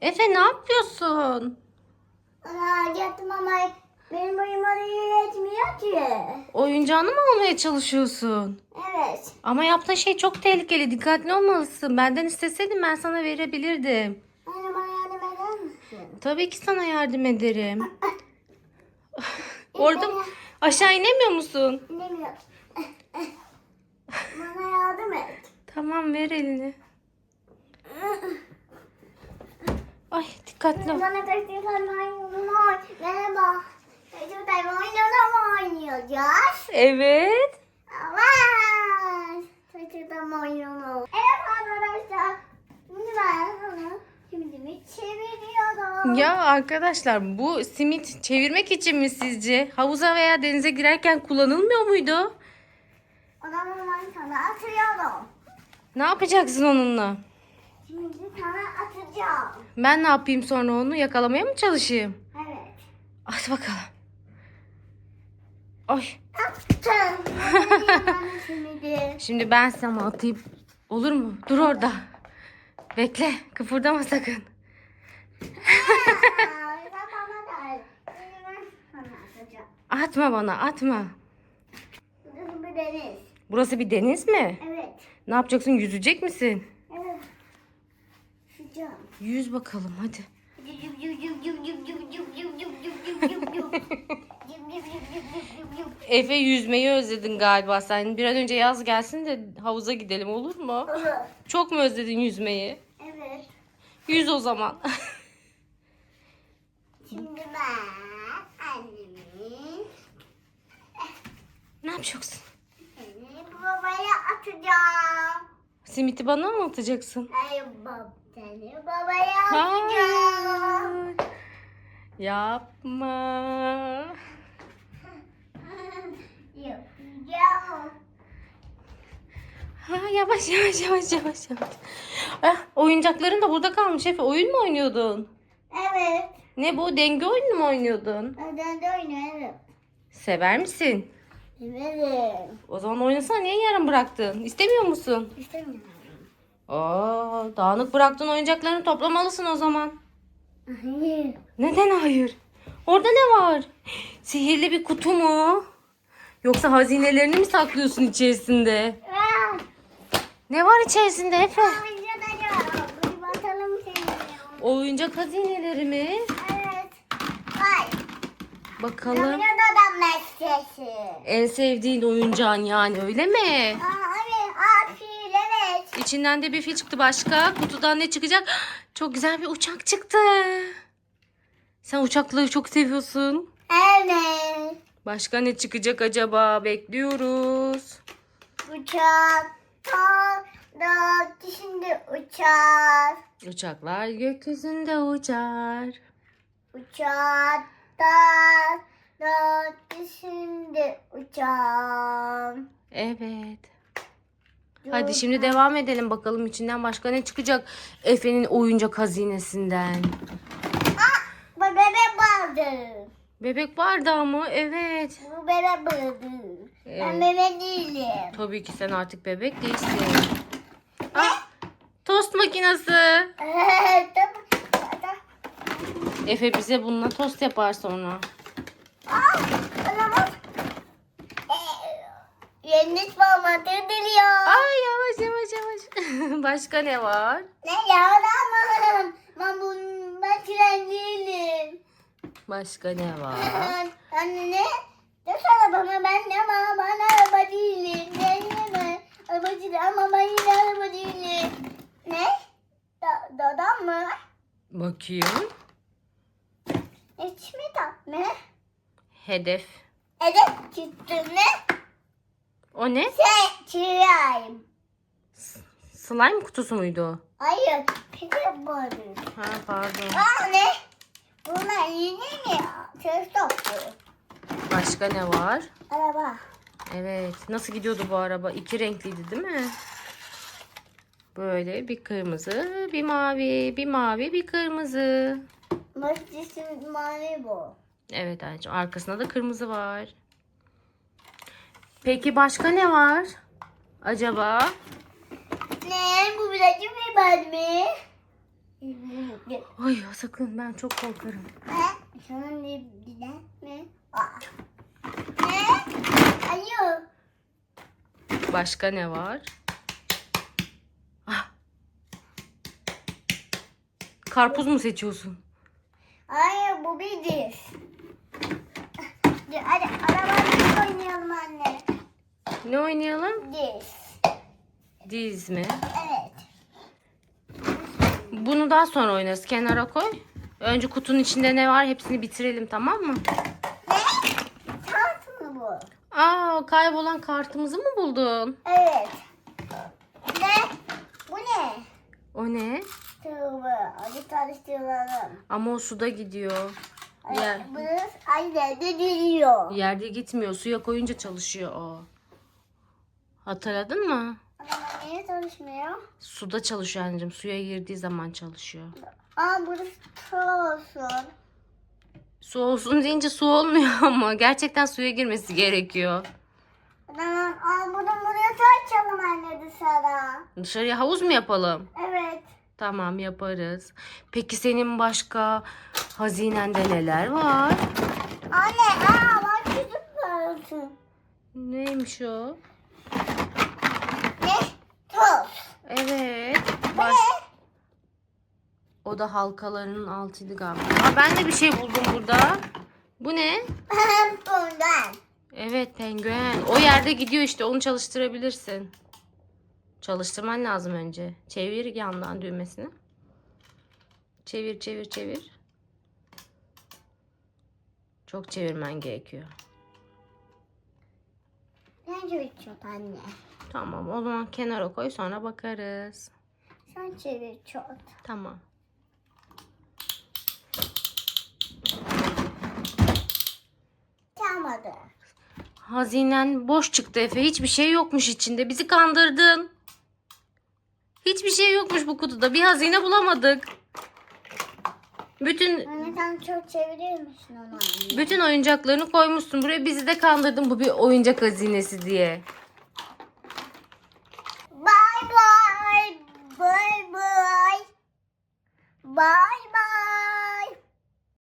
Efe ne yapıyorsun? Ana yattım ama benim boyum oraya yetmiyor ki. Oyuncağını mı almaya çalışıyorsun? Evet. Ama yaptığın şey çok tehlikeli. Dikkatli olmalısın. Benden isteseydin ben sana verebilirdim. Anne bana yardım eder misin? Tabii ki sana yardım ederim. Orada aşağı inemiyor musun? Bilmiyorum. bana yardım et. Tamam ver elini. Ay dikkatli ol. Bana tekrar oynuyor. Merhaba. Çocuklar oyununu mu oynayacağız? Evet. Evet. Çocuklar oyununu. Evet arkadaşlar. Şimdi ben onu şimdi mi çeviriyorum? Ya arkadaşlar bu simit çevirmek için mi sizce? Havuza veya denize girerken kullanılmıyor muydu? O zaman ben sana atıyorum. Ne yapacaksın onunla? Şimdi sana atacağım. Ben ne yapayım sonra onu yakalamaya mı çalışayım? Evet. At bakalım. Ay. Attım. Şimdi. Şimdi ben sana atayım. Olur mu? Dur orada. Bekle. Kıpırdama sakın. Atma bana atma. Burası bir deniz. Burası bir deniz mi? Evet. Ne yapacaksın? Yüzecek misin? Sıcağım. Yüz bakalım hadi. Efe yüzmeyi özledin galiba sen. Bir an önce yaz gelsin de havuza gidelim olur mu? Çok mu özledin yüzmeyi? Evet. Yüz o zaman. Şimdi ben annemin ne yapacaksın? seni babaya atacağım. Simiti bana mı atacaksın? Hayır bab atacağım. Hayır. Yapma. Yapacağım. Ha, yavaş yavaş yavaş yavaş yavaş. Ah, oyuncakların da burada kalmış Efe. Oyun mu oynuyordun? Evet. Ne bu? Denge oyunu mu oynuyordun? Neden de oynarım. Sever misin? Evet. O zaman oynasana niye yarım bıraktın? İstemiyor musun? İstemiyorum. Aa, dağınık bıraktığın oyuncaklarını toplamalısın o zaman. Hayır. Neden hayır? Orada ne var? Sihirli bir kutu mu? Yoksa hazinelerini mi saklıyorsun içerisinde? Aa, Ne var içerisinde Efe? Bir bakalım. Oyuncak hazineleri mi? Evet. Vay. Bakalım. Oynadı adam meselesi. En sevdiğin oyuncağın yani öyle mi? Aa. İçinden de bir fil çıktı başka. Kutudan ne çıkacak? Çok güzel bir uçak çıktı. Sen uçakları çok seviyorsun. Evet. Başka ne çıkacak acaba? Bekliyoruz. Uçak. Da, şimdi uçar. Uçaklar gökyüzünde uçar. Uçak. Da, da, şimdi uçar. Evet. Hadi şimdi devam edelim bakalım içinden başka ne çıkacak Efe'nin oyuncak hazinesinden. Bu bebek vardı. Bebek bardağı mı? Evet. Bu bebek. Ben Evet. bebek değilim. Tabii ki sen artık bebek değilsin. Ah, tost makinesi. Efe bize bununla tost yapar sonra. Babamı diliyor. Ay yavaş yavaş yavaş. başka ne var? Ne ya olamam. Ben bunun ben tren değilim. Başka ne var? Anne ne? Desene bana ben ne ama ben araba değilim. Ne mi? Araba değilim ama ben yine araba değilim. Ne? Da, dadam mı? Bakayım. Hiç mi tatlı? Hedef. Evet çıktı ne? O ne? Sen çırayım. Slime kutusu muydu o? Hayır. Pide balı. Ha pardon. Aa ne? Bunlar yeni mi? Ses toplu. Başka ne var? Araba. Evet. Nasıl gidiyordu bu araba? İki renkliydi değil mi? Böyle bir kırmızı, bir mavi, bir mavi, bir kırmızı. Masjidin mavi bu. Evet anneciğim. Arkasında da kırmızı var. Peki başka ne var? Acaba? Ne? Bu birazcık biber mi? Ay sakın ben çok korkarım. Ne? Şunun dibine mi? Aa. Ne? Başka ne var? Ah. Karpuz mu seçiyorsun? Hayır bu bir diz. Hadi arabayla oynayalım anne. Ne oynayalım? Diz. Diz mi? Evet. Bunu daha sonra oynarız. Kenara koy. Önce kutunun içinde ne var hepsini bitirelim tamam mı? Ne? Kart mı bu? Aa kaybolan kartımızı mı buldun? Evet. Ne? Bu ne? O ne? Tövbe. Hadi karıştıralım. Ama o suda gidiyor. Yer, Burası anne de geliyor. yerde gitmiyor. Suya koyunca çalışıyor o. Hatırladın mı? Ama niye çalışmıyor? Suda çalışıyor anneciğim. Suya girdiği zaman çalışıyor. Aa burası tır olsun. Su olsun deyince su olmuyor ama gerçekten suya girmesi gerekiyor. Tamam. Aa bunu buraya açalım anne dışarı. Dışarıya havuz mu yapalım? Evet. Tamam yaparız. Peki senin başka hazinende neler var? Anne aa bak küçük parası. Neymiş o? Ne? Toz. Evet. Baş... O da halkalarının altıydı galiba. Aa, ben de bir şey buldum burada. Bu ne? Bundan. Evet penguen. O yerde gidiyor işte onu çalıştırabilirsin. Çalıştırman lazım önce. Çevir yandan düğmesini. Çevir çevir çevir. Çok çevirmen gerekiyor. Bence bitiyor anne. Tamam o zaman kenara koy sonra bakarız. Sen çevir çok. Tamam. Çalmadı. Hazinen boş çıktı Efe. Hiçbir şey yokmuş içinde. Bizi kandırdın. Hiçbir şey yokmuş bu kutuda. Bir hazine bulamadık. Bütün Anne sen çok onu anne? bütün oyuncaklarını koymuşsun buraya. Bizi de kandırdın bu bir oyuncak hazinesi diye. Bye bye. Bye bye. Bye bye.